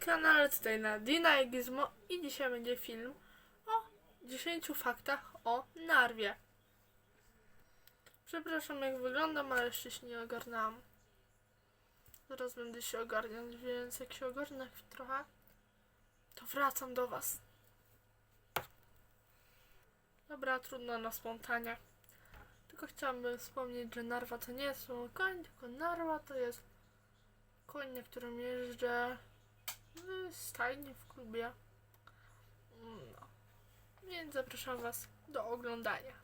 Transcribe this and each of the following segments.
kanale, tutaj na Dina i Gizmo i dzisiaj będzie film o 10 faktach o narwie. Przepraszam jak wyglądam, ale jeszcze się nie ogarnęłam. Zaraz będę się ogarniać, więc jak się ogarnę trochę, to wracam do was. Dobra, trudno na spontanie. Tylko chciałabym wspomnieć, że narwa to nie jest koń, tylko narwa to jest koń, na którym jeżdżę w stajni w klubie. No. Więc zapraszam Was do oglądania.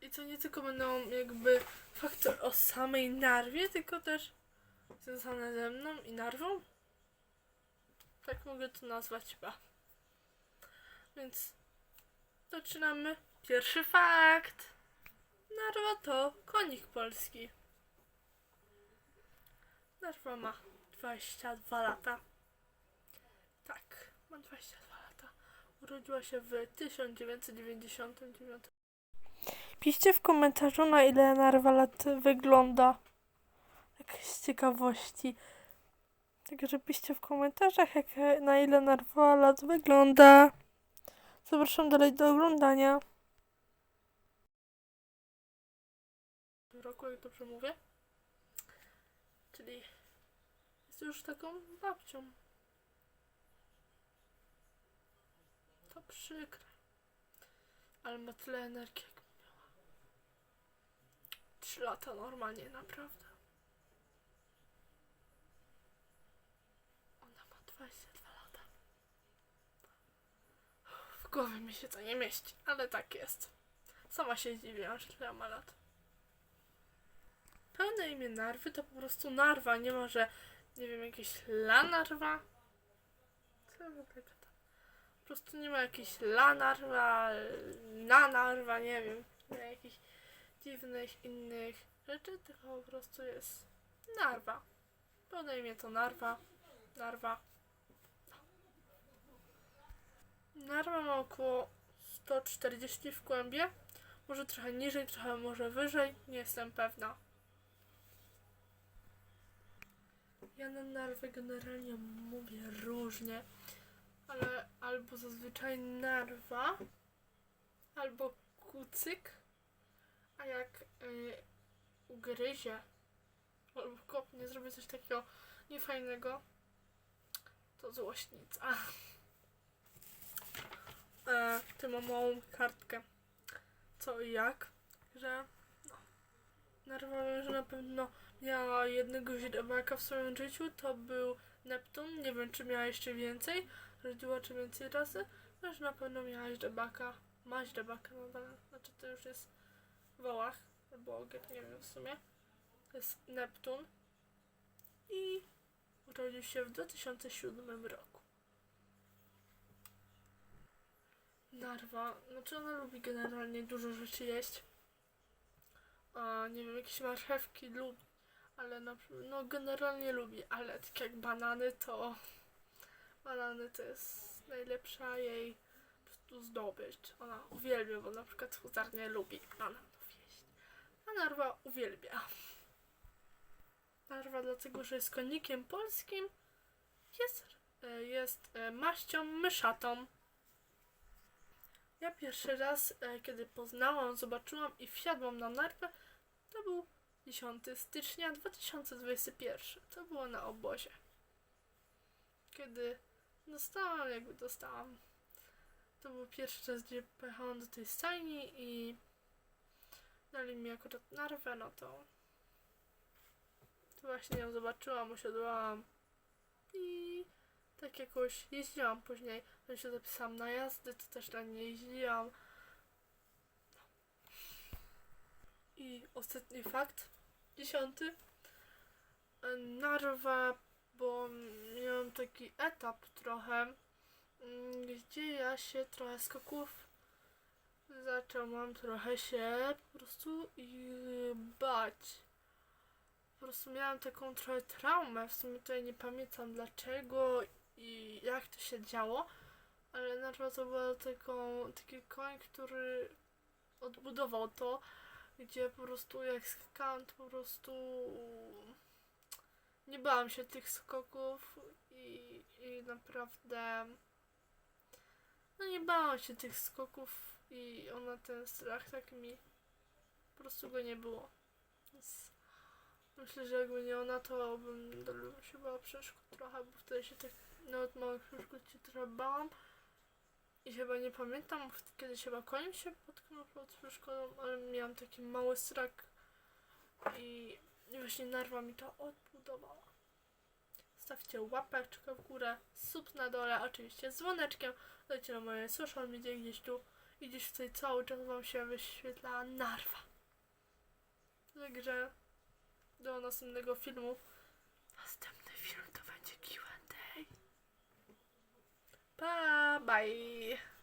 I to nie tylko będą jakby fakty o samej narwie, tylko też związane ze mną i narwą. Tak mogę to nazwać chyba. Więc zaczynamy. Pierwszy fakt. Narwa to konik polski. Narwa ma 22 lata. Tak, ma 22 lata. Urodziła się w 1999. Piszcie w komentarzu, na ile narwa lat wygląda. Tak z ciekawości. Także piszcie w komentarzach, jak, na ile narwa lat wygląda. Zapraszam dalej do oglądania. W roku, jak dobrze mówię. Czyli jest już taką babcią. To przykre. Ale ma tyle energii, jak miała. Trzy lata normalnie, naprawdę. Ona ma 22 lata. W głowie mi się to nie mieści, ale tak jest. Sama się zdziwiłam, że tyle ma lat. Pełne imię Narwy to po prostu Narwa, nie ma, że nie wiem, jakieś La Narwa. Co w ogóle gadam? Po prostu nie ma jakiejś La Narwa, Na Narwa, nie wiem, jakichś dziwnych innych rzeczy, tylko po prostu jest Narwa. Pełne imię to Narwa, Narwa. Narwa ma około 140 w głębie, może trochę niżej, trochę może wyżej, nie jestem pewna. Ja na narwę generalnie mówię różnie, ale albo zazwyczaj narwa, albo kucyk, a jak y, ugryzie albo kopnie, zrobię coś takiego niefajnego, to złośnica. E, ty mam małą kartkę, co i jak, że no, narwa wiem, że na pewno miała jednego źrebaka w swoim życiu, to był Neptun. Nie wiem, czy miała jeszcze więcej, rodziła czy więcej razy, że na pewno miała źrebaka. Ma źrebaka nadal, znaczy to już jest wołach, albo ogier, nie wiem w sumie. To jest Neptun. I urodził się w 2007 roku. Narwa, znaczy ona lubi generalnie dużo rzeczy jeść. A, nie wiem, jakieś marchewki lubi ale na, no generalnie lubi, ale tak jak banany to banany to jest najlepsza jej prostu zdobycz. Ona uwielbia, bo na przykład huzar nie lubi bananów jeść, a narwa uwielbia. Narwa dlatego, że jest konikiem polskim, jest, e, jest e, maścią myszatą. Ja pierwszy raz, e, kiedy poznałam, zobaczyłam i wsiadłam na narwę, to był 10 stycznia 2021. To było na obozie. Kiedy dostałam, jakby dostałam. To był pierwszy raz, gdzie pojechałam do tej stajni i dali mi akurat narwę, no to właśnie ją zobaczyłam, usiadłam i tak jakoś jeździłam później. No się zapisałam na jazdy, to też dla niej jeździłam. I ostatni fakt, dziesiąty. E, Narwa, bo miałam taki etap trochę, mm, gdzie ja się trochę skoków zaczęłam trochę się po prostu bać. Po prostu miałam taką trochę traumę, w sumie tutaj nie pamiętam dlaczego i jak to się działo, ale narwa to był taki koń, który odbudował to, gdzie po prostu jak skakałam, to po prostu nie bałam się tych skoków i, i naprawdę no nie bałam się tych skoków i ona ten strach tak mi po prostu go nie było. Więc myślę, że jakby nie ona, to bym się bała przeszkód trochę, bo wtedy się tak od małych przeszkód się trochę bałam. I chyba nie pamiętam, w- kiedy chyba koniem się potknął pod przeszkodą, ale miałam taki mały i i właśnie narwa mi to odbudowała. Stawcie łapeczkę w górę, sub na dole, oczywiście z dzwoneczkiem. Dajcie na moje social media gdzieś tu i gdzieś tutaj cały czas wam się wyświetla narwa. Także do następnego filmu. Film to będzie Q&A. Pa, bye!